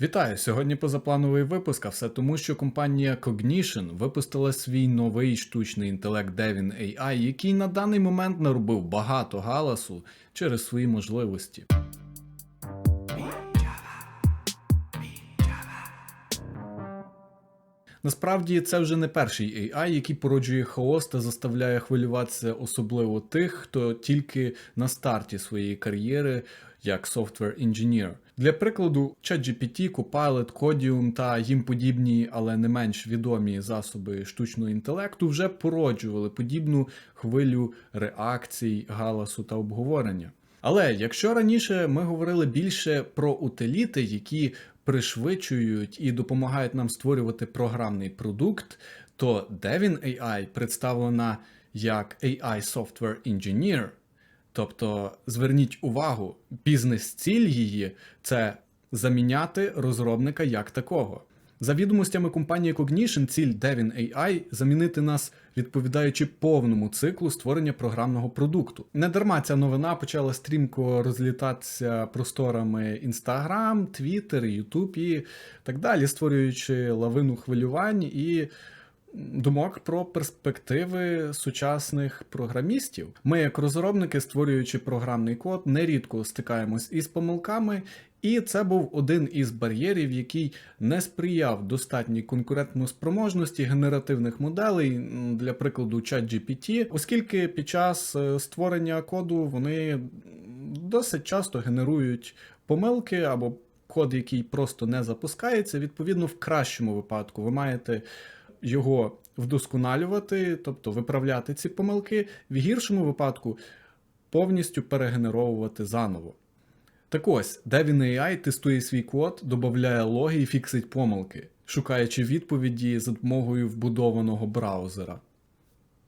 Вітаю! Сьогодні позаплановий випуск, а все тому, що компанія Cognition випустила свій новий штучний інтелект Devin AI, який на даний момент наробив багато галасу через свої можливості. Насправді це вже не перший AI, який породжує хаос та заставляє хвилюватися особливо тих, хто тільки на старті своєї кар'єри як software engineer. Для прикладу, ChatGPT, Copilot, Codium та їм подібні, але не менш відомі засоби штучного інтелекту вже породжували подібну хвилю реакцій, галасу та обговорення. Але якщо раніше ми говорили більше про утиліти, які пришвидшують і допомагають нам створювати програмний продукт, то Devin AI представлена як AI Software Engineer. Тобто, зверніть увагу, бізнес-ціль її це заміняти розробника як такого. За відомостями компанії Cognition, ціль Devin AI замінити нас, відповідаючи повному циклу створення програмного продукту. Недарма ця новина почала стрімко розлітатися просторами Instagram, Twitter, YouTube і так далі, створюючи лавину хвилювань і думок про перспективи сучасних програмістів. Ми, як розробники, створюючи програмний код, нерідко стикаємось із помилками. І це був один із бар'єрів, який не сприяв достатній конкурентноспроможності генеративних моделей, для прикладу, ChatGPT, оскільки під час е, створення коду вони досить часто генерують помилки або код, який просто не запускається. Відповідно, в кращому випадку ви маєте його вдосконалювати, тобто виправляти ці помилки, в гіршому випадку повністю перегенеровувати заново. Так ось, Devin AI тестує свій код, додає логи і фіксить помилки, шукаючи відповіді за допомогою вбудованого браузера.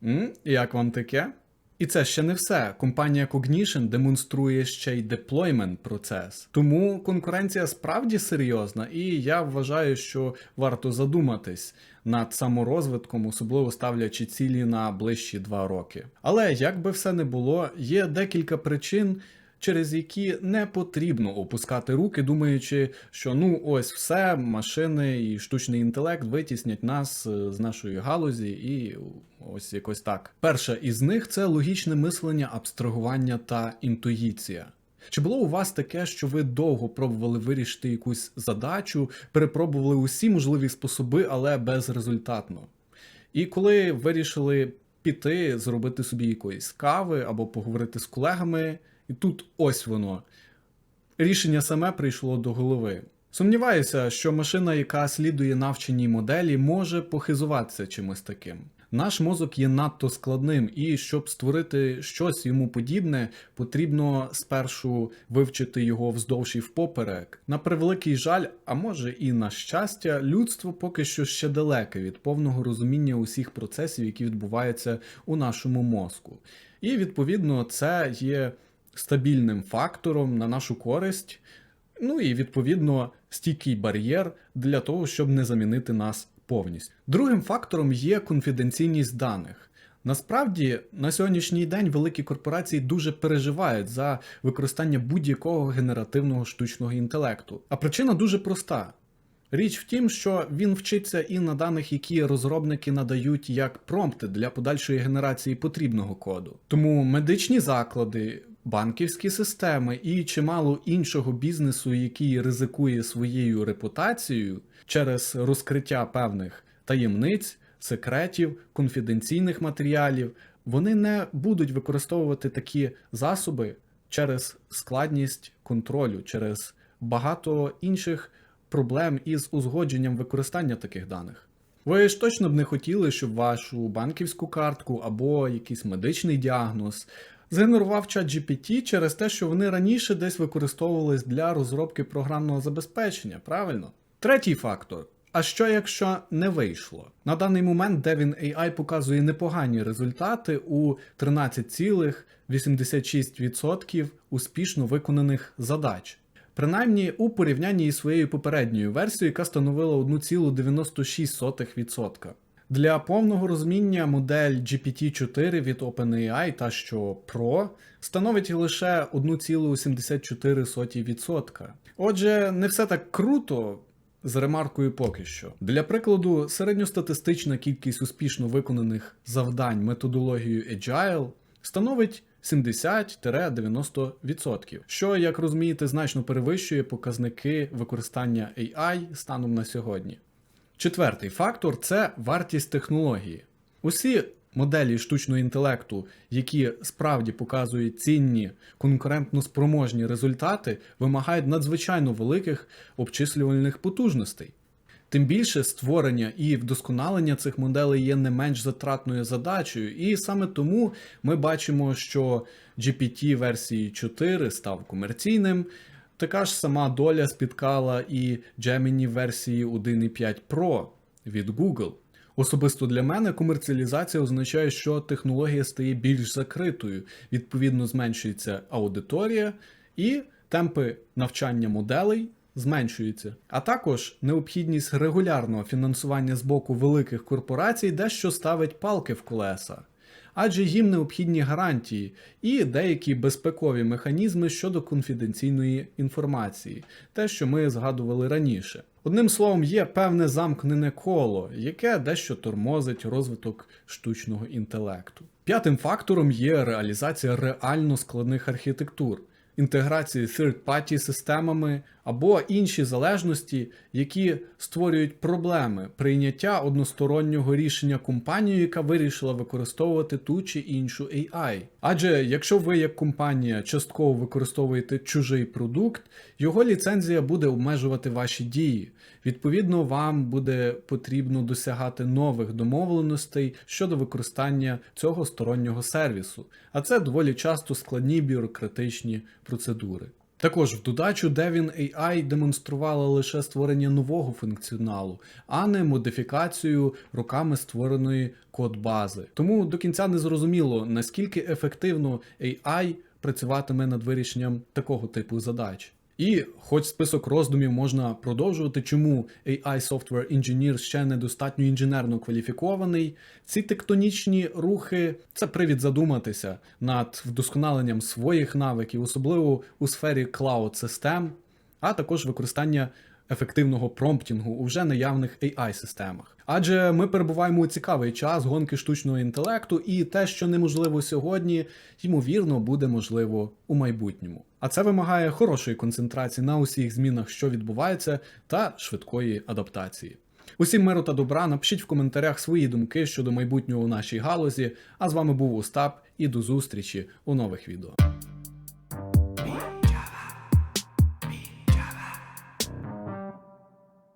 М? Як вам таке? І це ще не все. Компанія Cognition демонструє ще й деплоймент процес. Тому конкуренція справді серйозна, і я вважаю, що варто задуматись над саморозвитком, особливо ставлячи цілі на ближчі два роки. Але як би все не було, є декілька причин. Через які не потрібно опускати руки, думаючи, що ну ось все, машини і штучний інтелект витіснять нас е, з нашої галузі, і ось якось так. Перша із них це логічне мислення, абстрагування та інтуїція. Чи було у вас таке, що ви довго пробували вирішити якусь задачу, перепробували усі можливі способи, але безрезультатно? І коли вирішили піти, зробити собі якоїсь кави або поговорити з колегами, і тут ось воно. Рішення саме прийшло до голови. Сумніваюся, що машина, яка слідує навченій моделі, може похизуватися чимось таким. Наш мозок є надто складним, і щоб створити щось йому подібне, потрібно спершу вивчити його вздовж і впоперек. На превеликий жаль, а може і на щастя, людство поки що ще далеке від повного розуміння усіх процесів, які відбуваються у нашому мозку. І відповідно це є стабільним фактором на нашу користь, ну і відповідно стійкий бар'єр для того, щоб не замінити нас повністю. Другим фактором є конфіденційність даних. Насправді на сьогоднішній день великі корпорації дуже переживають за використання будь-якого генеративного штучного інтелекту. А причина дуже проста. Річ в тім, що він вчиться і на даних, які розробники надають як промпти для подальшої генерації потрібного коду. Тому медичні заклади, банківські системи і чимало іншого бізнесу, який ризикує своєю репутацією через розкриття певних таємниць, секретів, конфіденційних матеріалів, вони не будуть використовувати такі засоби через складність контролю, через багато інших проблем із узгодженням використання таких даних. Ви ж точно б не хотіли, щоб вашу банківську картку або якийсь медичний діагноз згенерував чат GPT через те, що вони раніше десь використовувались для розробки програмного забезпечення, правильно? Третій фактор. А що якщо не вийшло? На даний момент Devin AI показує непогані результати у 13,86% успішно виконаних задач. Принаймні у порівнянні із своєю попередньою версією, яка становила 1,96%. Для повного розуміння модель GPT-4 від OpenAI та що Pro становить лише 1,74%. Отже, не все так круто. З ремаркою поки що. Для прикладу, середньостатистична кількість успішно виконаних завдань методологією Agile становить 70-90%, що, як розумієте, значно перевищує показники використання AI станом на сьогодні. Четвертий фактор це вартість технології. Усі моделі штучного інтелекту, які справді показують цінні, конкурентно спроможні результати, вимагають надзвичайно великих обчислювальних потужностей. Тим більше створення і вдосконалення цих моделей є не менш затратною задачею, і саме тому ми бачимо, що GPT версії 4 став комерційним. Така ж сама доля спіткала і Gemini версії 1.5 Pro від Google. Особисто для мене комерціалізація означає, що технологія стає більш закритою, відповідно, зменшується аудиторія і темпи навчання моделей зменшуються. А також необхідність регулярного фінансування з боку великих корпорацій дещо ставить палки в колеса. Адже їм необхідні гарантії і деякі безпекові механізми щодо конфіденційної інформації, те, що ми згадували раніше. Одним словом, є певне замкнене коло, яке дещо тормозить розвиток штучного інтелекту. П'ятим фактором є реалізація реально складних архітектур, інтеграції third-party системами або інші залежності, які створюють проблеми прийняття одностороннього рішення компанією, яка вирішила використовувати ту чи іншу AI. Адже якщо ви як компанія частково використовуєте чужий продукт, його ліцензія буде обмежувати ваші дії. Відповідно, вам буде потрібно досягати нових домовленостей щодо використання цього стороннього сервісу, а це доволі часто складні бюрократичні процедури. Також в додачу Devin AI демонструвала лише створення нового функціоналу, а не модифікацію роками створеної код-бази. Тому до кінця не зрозуміло, наскільки ефективно AI працюватиме над вирішенням такого типу задач. І, хоч список роздумів можна продовжувати, чому AI Software Engineer ще недостатньо інженерно кваліфікований, ці тектонічні рухи це привід задуматися над вдосконаленням своїх навиків, особливо у сфері клауд систем, а також використання ефективного промптінгу у вже наявних AI-системах. Адже ми перебуваємо у цікавий час гонки штучного інтелекту, і те, що неможливо сьогодні, ймовірно, буде можливо у майбутньому. А це вимагає хорошої концентрації на усіх змінах, що відбувається, та швидкої адаптації. Усім миру та добра, напишіть в коментарях свої думки щодо майбутнього у нашій галузі. А з вами був Остап і до зустрічі у нових відео.